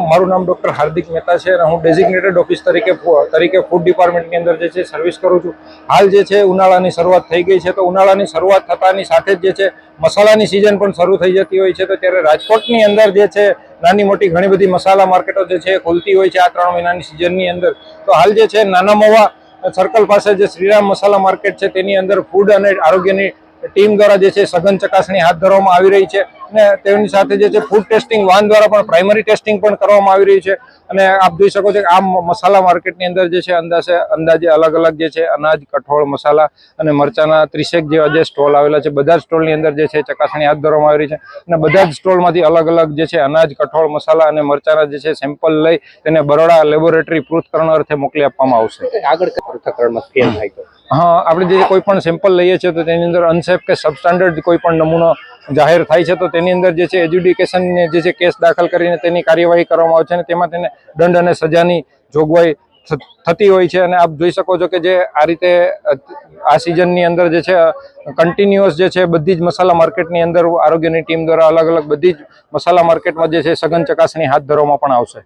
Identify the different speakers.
Speaker 1: મારું નામ ડોક્ટર હાર્દિક મહેતા છે અને હું ડેઝિગ્નેટેડ ઓફિસ તરીકે તરીકે ફૂડ ડિપાર્ટમેન્ટની અંદર જે છે સર્વિસ કરું છું. હાલ જે છે ઉનાળાની શરૂઆત થઈ ગઈ છે તો ઉનાળાની શરૂઆત થતાની સાથે જ જે છે મસાલાની સિઝન પણ શરૂ થઈ જતી હોય છે તો ત્યારે રાજકોટની અંદર જે છે નાની મોટી ઘણી બધી મસાલા માર્કેટો જે છે ખુલતી હોય છે આ ત્રણ મહિનાની સિઝનની અંદર. તો હાલ જે છે નાના મોવા સર્કલ પાસે જે શ્રીરામ મસાલા માર્કેટ છે તેની અંદર ફૂડ અને આરોગ્યની ટીમ દ્વારા જે છે સઘન ચકાસણી હાથ ધરવામાં આવી રહી છે. અને તેની સાથે જે છે ફૂડ ટેસ્ટિંગ વાન દ્વારા પણ પ્રાઇમરી ટેસ્ટિંગ પણ કરવામાં આવી રહ્યું છે. અને આપ જોઈ શકો છો કે આ મસાલા માર્કેટની અંદર જે છે અંદાજે અંદાજે અલગ અલગ જે છે અનાજ કઠોળ મસાલા અને મરચાના ત્રીસેક જેવા જે સ્ટોલ આવેલા છે બધા જ સ્ટોલની અંદર જે છે ચકાસણી હાથ ધરવામાં આવી રહી છે. અને બધા જ સ્ટોલમાંથી અલગ અલગ જે છે અનાજ કઠોળ મસાલા અને મરચાના જે છે સેમ્પલ લઈ તેને બરોડા લેબોરેટરી પૃથ્થકરણ અર્થે મોકલી આપવામાં આવશે.
Speaker 2: આગળ પૃથ્થકરણમાં ફેલ થાય
Speaker 1: હા આપણે જે કોઈ પણ સેમ્પલ લઈએ છીએ તો તેની અંદર અનસેફ કે સબસ્ટાન્ડર્ડ કોઈ પણ નમૂનો જાહેર થાય છે, તો તેની અંદર જે છે એજ્યુડિકેશનને જે છે કેસ દાખલ કરીને તેની કાર્યવાહી કરવામાં આવે છે અને તેમાં તેને દંડ અને સજાની જોગવાઈ થતી હોય છે. અને આપ જોઈ શકો છો કે જે આ રીતે, આ સિઝનની અંદર જે છે કન્ટિન્યુઅસ જે છે બધી જ મસાલા માર્કેટની અંદર આરોગ્યની ટીમ દ્વારા અલગ અલગ બધી જ મસાલા માર્કેટમાં જે છે સઘન ચકાસણી હાથ ધરવામાં પણ આવશે.